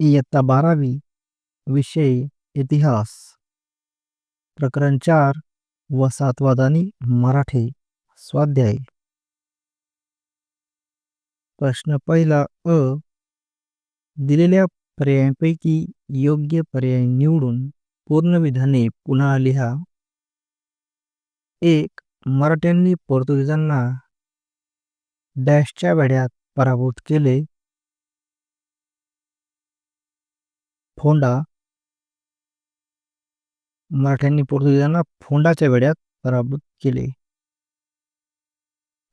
इयत्ता बारावी विषय इतिहास. प्रकरण चार व सातवादानी मराठे स्वाध्याय. प्रश्न पहिला अ दिलेल्या पर्यायांपैकी योग्य पर्याय निवडून पूर्ण विधाने पुन्हा लिहा. एक मराठ्यांनी पोर्तुगीजांना डॅशच्या वेढ्यात पराभूत केले. फोंडा. मराठ्यांनी पोर्तुगीजांना फोंडाच्या वेड्यात पराभूत केले.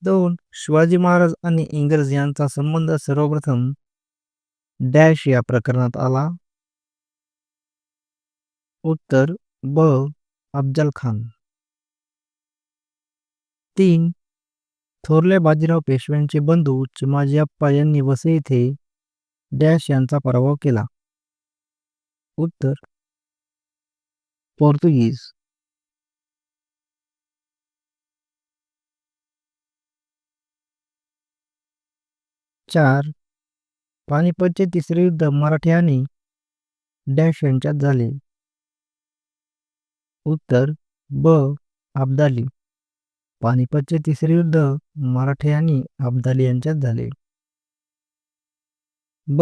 दोन शिवाजी महाराज आणि इंग्रज यांचा संबंध सर्वप्रथम डॅश या प्रकरणात आला. उत्तर ब. अफजल खान. तीन थोरले बाजीराव पेशव्यांचे बंधू चिमाजी अप्पा यांनी वसई येथे डॅश यांचा पराभव केला. उत्तर पोर्तुगीज. चार. पानिपतचे तिसरे युद्ध मराठी आणि डॅश यांच्यात झाले. उत्तर ब. अब्दाली. पानिपतचे तिसरे युद्ध मराठे आणि अब्दाली यांच्यात झाले. ब.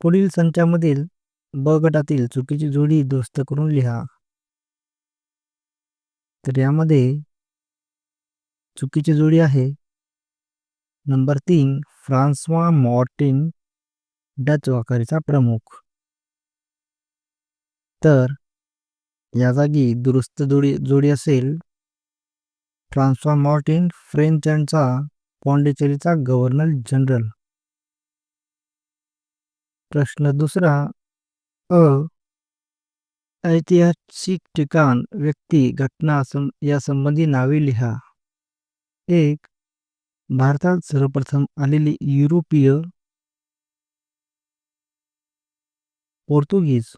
पुढील संचामधील ब गटातील चुकीची जोडी दुरुस्त करून लिहा. तर यामध्ये चुकीची जोडी आहे. नंबर तीन फ्रान्सवा मॉर्टिन डच वाकरीचा प्रमुख. तर या जागी दुरुस्त जोडी जोडी असेल. फ्रान्सवा मॉर्टिन फ्रेंच यांचा पॉंडिचेरीचा गव्हर्नर जनरल. प्रश्न दुसरा अ ऐतिहासिक ठिकाण व्यक्ती घटना या संबंधी नावे लिहा. एक भारतात सर्वप्रथम आलेली युरोपीय पोर्तुगीज.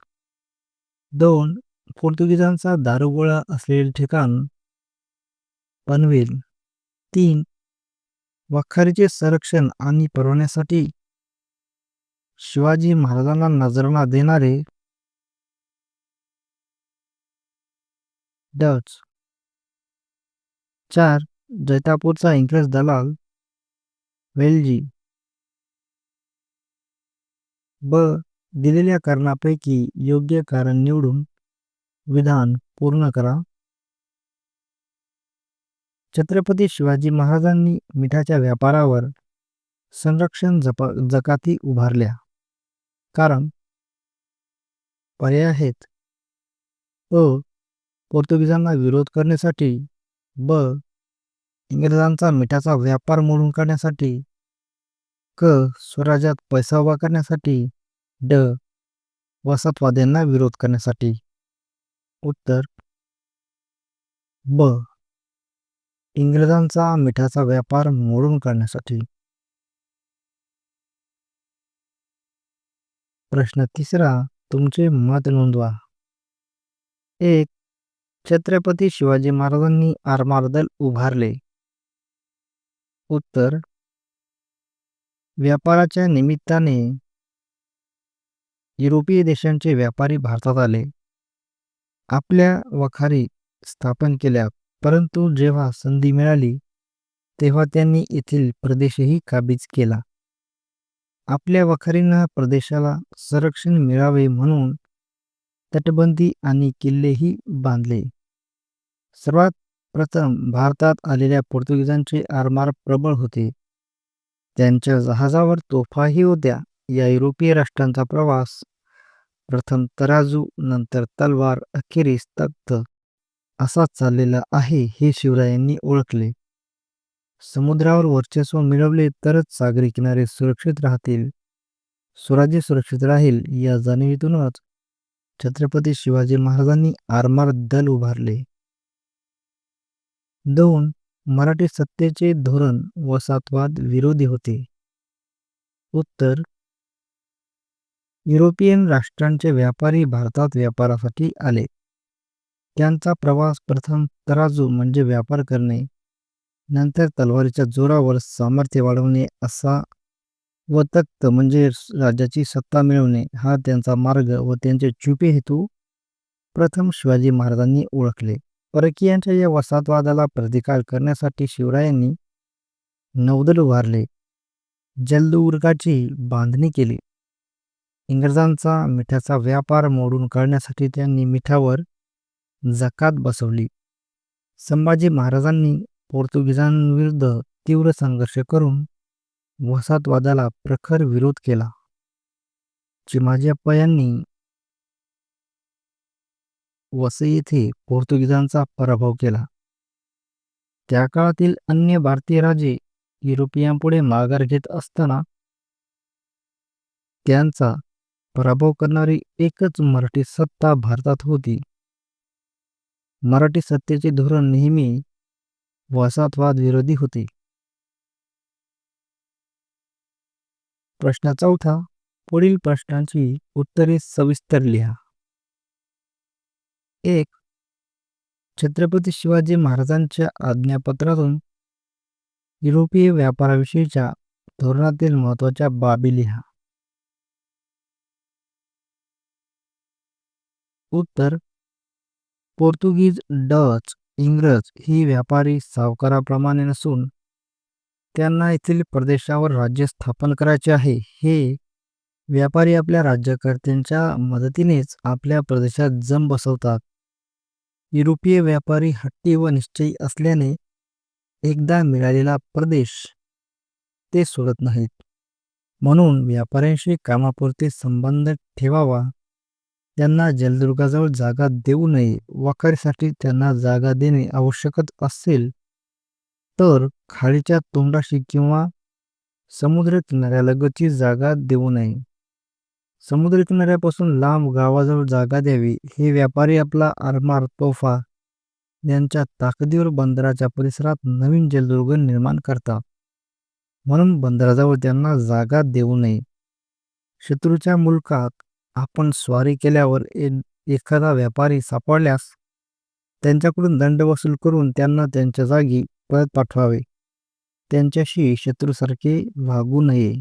दोन पोर्तुगीजांचा दारुगोळा असलेले ठिकाण पनवेल. तीन वाखारीचे संरक्षण आणि परवान्यासाठी शिवाजी महाराजांना नजराना देणारे डच. चार. जैतापूरचा इंग्रज दलाल वेलजी. ब. दिलेल्या कारणापैकी योग्य कारण निवडून विधान पूर्ण करा. छत्रपती शिवाजी महाराजांनी मिठाच्या व्यापारावर संरक्षण जप जकाती उभारल्या. कारण पर्याय आहेत. अ पोर्तुगीजांना विरोध करण्यासाठी ब इंग्रजांचा मिठाचा व्यापार मोडून काढण्यासाठी क स्वराज्यात पैसा उभा करण्यासाठी ड वसाहतवाद्यांना विरोध करण्यासाठी. उत्तर ब इंग्रजांचा मिठाचा व्यापार मोडून काढण्यासाठी. प्रश्न तिसरा तुमचे मत नोंदवा. एक छत्रपती शिवाजी महाराजांनी आरमार दल उभारले. उत्तर व्यापाराच्या निमित्ताने युरोपीय देशांचे व्यापारी भारतात आले. आपल्या वखारी स्थापन केल्या परंतु जेव्हा संधी मिळाली तेव्हा त्यांनी येथील प्रदेशही काबीज केला. आपल्या वखारींना प्रदेशाला संरक्षण मिळावे म्हणून तटबंदी आणि किल्लेही बांधले. सर्वात प्रथम भारतात आलेल्या पोर्तुगीजांचे आरमार प्रबळ होते. त्यांच्या जहाजावर तोफाही होत्या. या युरोपीय राष्ट्रांचा प्रवास प्रथम तराजू नंतर तलवार अखेरीस तख्त असा चाललेला आहे हे शिवरायांनी ओळखले. समुद्रावर वर्चस्व मिळवले तरच सागरी किनारे सुरक्षित राहतील. स्वराज्य सुरक्षित राहील या जाणीवीतूनच छत्रपती शिवाजी महाराजांनी आरमार दल उभारले. दोन मराठी सत्तेचे धोरण वसाहतवाद विरोधी होते. उत्तर युरोपियन राष्ट्रांचे व्यापारी भारतात व्यापारासाठी आले. त्यांचा प्रवास प्रथम तराजू म्हणजे व्यापार करणे. नंतर तलवारीच्या जोरावर सामर्थ्य वाढवणे असा व तख्त म्हणजे राज्याची सत्ता मिळवणे हा त्यांचा मार्ग व त्यांचे छुपे हेतू प्रथम शिवाजी महाराजांनी ओळखले. परकीयांच्या या वसाहतवादाला प्रतिकार करण्यासाठी शिवरायांनी नौदल उभारले. जलदुर्गाची बांधणी केली. इंग्रजांचा मिठाचा व्यापार मोडून काढण्यासाठी त्यांनी मिठावर जकात बसवली. संभाजी महाराजांनी पोर्तुगीजांविरुद्ध तीव्र संघर्ष करून वसाहतवादाला प्रखर विरोध केला. चिमाजी अप्पा यांनी वसई येथे पोर्तुगीजांचा पराभव केला. त्या काळातील अन्य भारतीय राजे युरोपियांपुढे माघार घेत असताना त्यांचा पराभव करणारी एकच मराठी सत्ता भारतात होती. मराठी सत्तेचे धोरण नेहमी वसाहतवाद विरोधी होते. प्रश्न चौथा पुढील प्रश्नांची उत्तरे सविस्तर लिहा. एक छत्रपती शिवाजी महाराजांच्या आज्ञापत्रातून युरोपीय व्यापाराविषयीच्या धोरणातील महत्त्वाच्या बाबी लिहा. उत्तर पोर्तुगीज डच इंग्रज ही व्यापारी सावकाराप्रमाणे नसून त्यांना येथील प्रदेशावर राज्य स्थापन करायचे आहे. हे व्यापारी आपल्या राज्यकर्त्यांच्या मदतीनेच आपल्या प्रदेशात जम बसवतात. युरोपीय व्यापारी हट्टी व निश्चयी असल्याने एकदा मिळालेला प्रदेश ते सोडत नाहीत. म्हणून व्यापाऱ्यांशी कामापुरते संबंध ठेवावा. त्यांना जलदुर्गाजवळ जागा देऊ नये. वाखारीसाठी त्यांना जागा देणे आवश्यकच असेल तर खाडीच्या तोंडाशी किंवा समुद्र किनाऱ्यालगतची जागा देऊ नये. समुद्र किनाऱ्यापासून लांब गावाजवळ जागा द्यावी. हे व्यापारी आपला आरमार तोफा यांच्या ताकदीवर बंदराच्या परिसरात नवीन जलदुर्ग निर्माण करतात. म्हणून बंदराजवळ त्यांना जागा देऊ नये. शत्रूच्या मुलकात आपण स्वारी केल्यावर एखादा व्यापारी सापडल्यास त्यांच्याकडून दंड वसूल करून त्यांना त्यांच्या जागी परत पाठवावे. त्यांच्याशी शत्रूसारखे वागू नये.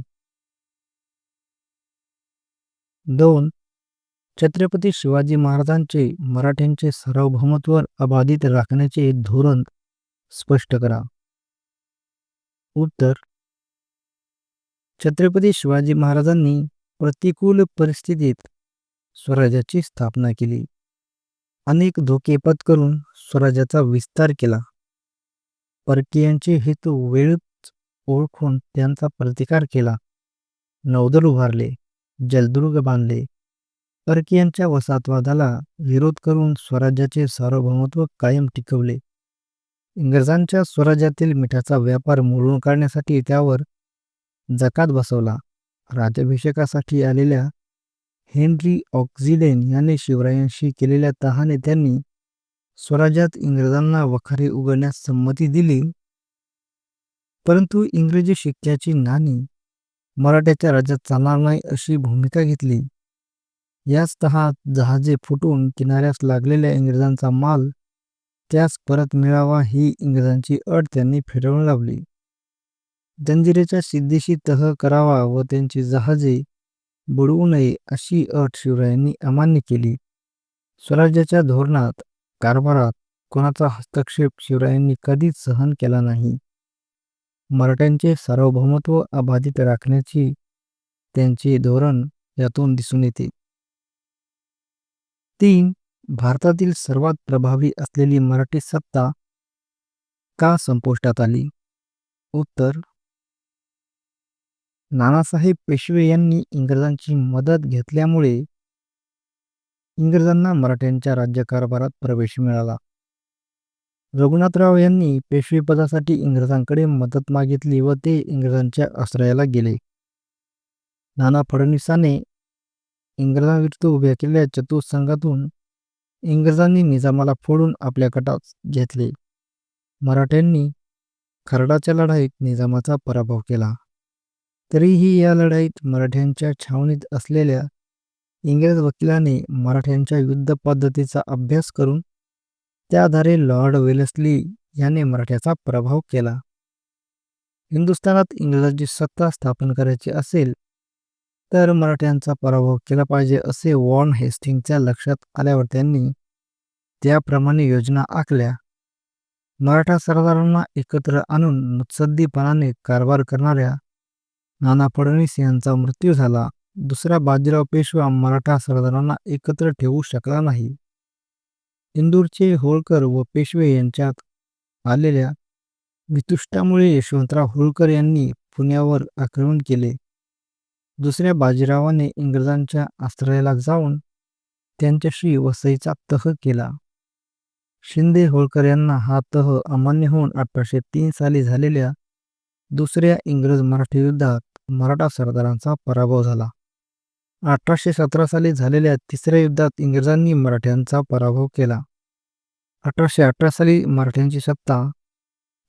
दोन छत्रपती शिवाजी महाराजांचे मराठ्यांचे सार्वभौमत्व अबाधित राखण्याचे धोरण स्पष्ट करा. उत्तर छत्रपती शिवाजी महाराजांनी प्रतिकूल परिस्थितीत स्वराज्याची स्थापना केली. अनेक धोके पत्करून स्वराज्याचा विस्तार केला. परकीयांचे हेतू वेळच ओळखून त्यांचा प्रतिकार केला. नौदल उभारले जलदुर्ग बांधले. परकीयांच्या वसाहतवादाला विरोध करून स्वराज्याचे सार्वभौमत्व कायम टिकवले. इंग्रजांच्या स्वराज्यातील मिठाचा व्यापार मोडून काढण्यासाठी त्यावर जकात बसवला. राज्याभिषेकासाठी आलेल्या हेनरी ऑक्झिलेन याने शिवरायांशी केलेल्या तहाने त्यांनी स्वराज्यात इंग्रजांना वखारी उघडण्यास संमती दिली. परंतु इंग्रजी शिक्क्याची नाणी मराठ्याच्या राज्यात चालणार नाही अशी भूमिका घेतली. याच तहात जहाजे फुटून किनाऱ्यास लागलेल्या इंग्रजांचा माल त्यास परत मिळावा ही इंग्रजांची अट त्यांनी फेटाळून लावली. जंजिरेच्या सिद्धीशी तह करावा व त्यांची जहाजे बुडवू नये अशी अट शिवरायांनी अमान्य केली. स्वराज्याच्या धोरणात कारभारात कोणाचा हस्तक्षेप शिवरायांनी कधीच सहन केला नाही. मराठ्यांचे सार्वभौमत्व अबाधित राखण्याची त्यांचे धोरण यातून दिसून येते. तीन भारतातील सर्वात प्रभावी असलेली मराठी सत्ता का संपुष्टात आली? उत्तर नानासाहेब पेशवे यांनी इंग्रजांची मदत घेतल्यामुळे इंग्रजांना मराठ्यांच्या राज्यकारभारात प्रवेश मिळाला. रघुनाथराव यांनी पेशवेपदासाठी इंग्रजांकडे मदत मागितली व ते इंग्रजांच्या आश्रयाला गेले. नाना फडणवीसाने इंग्रजांविरुद्ध उभ्या केलेल्या चतुसंघातून इंग्रजांनी निजामाला फोडून आपल्या गटात घेतले. मराठ्यांनी खरडाच्या लढाईत निजामाचा पराभव केला. तरीही या लढाईत मराठ्यांच्या छावणीत असलेल्या इंग्रज वकिलाने मराठ्यांच्या युद्ध पद्धतीचा अभ्यास करून त्याद्वारे लॉर्ड वेलस्ली याने मराठ्याचा प्रभाव केला. हिंदुस्थानात इंग्रजांची सत्ता स्थापन करायची असेल तर मराठ्यांचा पराभव केला पाहिजे असे वॉर्न हेस्टिंगच्या लक्षात आल्यावर त्यांनी त्याप्रमाणे योजना आखल्या. मराठा सरदारांना एकत्र आणून मुत्सद्दीपणाने कारभार करणाऱ्या नाना फडणवीस यांचा मृत्यू झाला. दुसरा बाजीराव पेशवा मराठा सरदारांना एकत्र ठेवू शकला नाही. इंदूरचे होळकर व पेशवे यांच्यात आलेल्या वितुष्टामुळे यशवंतराव होळकर यांनी पुण्यावर आक्रमण केले. दुसऱ्या बाजीरावाने इंग्रजांच्या आश्रयाला जाऊन त्यांच्याशी वसईचा तह केला. शिंदे होळकर यांना हा तह अमान्य होऊन अठराशे तीन साली झालेल्या दुसऱ्या इंग्रज मराठी युद्धात मराठा सरदारांचा पराभव झाला. अठराशे सतरा साली झालेल्या तिसऱ्या युद्धात इंग्रजांनी मराठ्यांचा पराभव केला. अठराशे अठरा साली मराठ्यांची सत्ता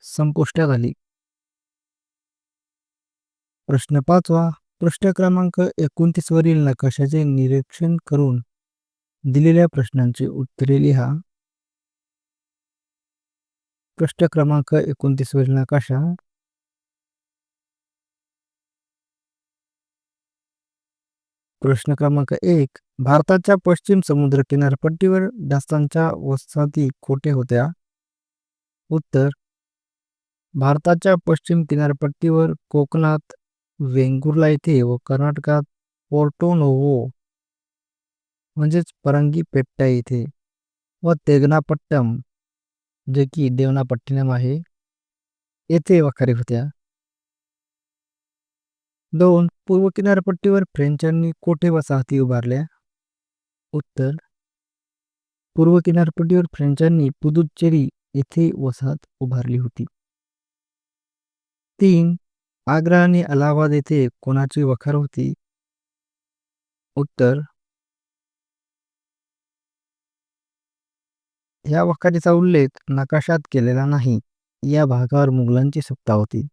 संपुष्टात आली. प्रश्न पाचवा पृष्ठ क्रमांक एकोणतीस वरील नकाशाचे निरीक्षण करून दिलेल्या प्रश्नांची उत्तरे लिहा. पृष्ठ क्रमांक एकोणतीस वरील नकाशा प्रश्न क्रमांक एक. भारताच्या पश्चिम समुद्र किनारपट्टीवर डासांच्या वसाहती कोठे होत्या? उत्तर. भारताच्या पश्चिम किनारपट्टीवर कोकणात वेंगुर्ला येथे व कर्नाटकात पोर्टोनोवो म्हणजेच परंगीपेट्टा येथे व तेगनापट्टम जे की देवनापट्टिनम आहे येथे वखारी होत्या. दोन पूर्व किनारपट्टीवर फ्रेंचांनी कोठे वसाहती उभारल्या? उत्तर पूर्व किनारपट्टीवर फ्रेंचांनी पुदुच्चेरी येथे वसाहत उभारली होती. तीन आग्रा आणि अलाहाबाद येथे कोणाची वखार होती? उत्तर या वखारीचा उल्लेख नकाशात केलेला नाही. या भागावर मुघलांची सत्ता होती.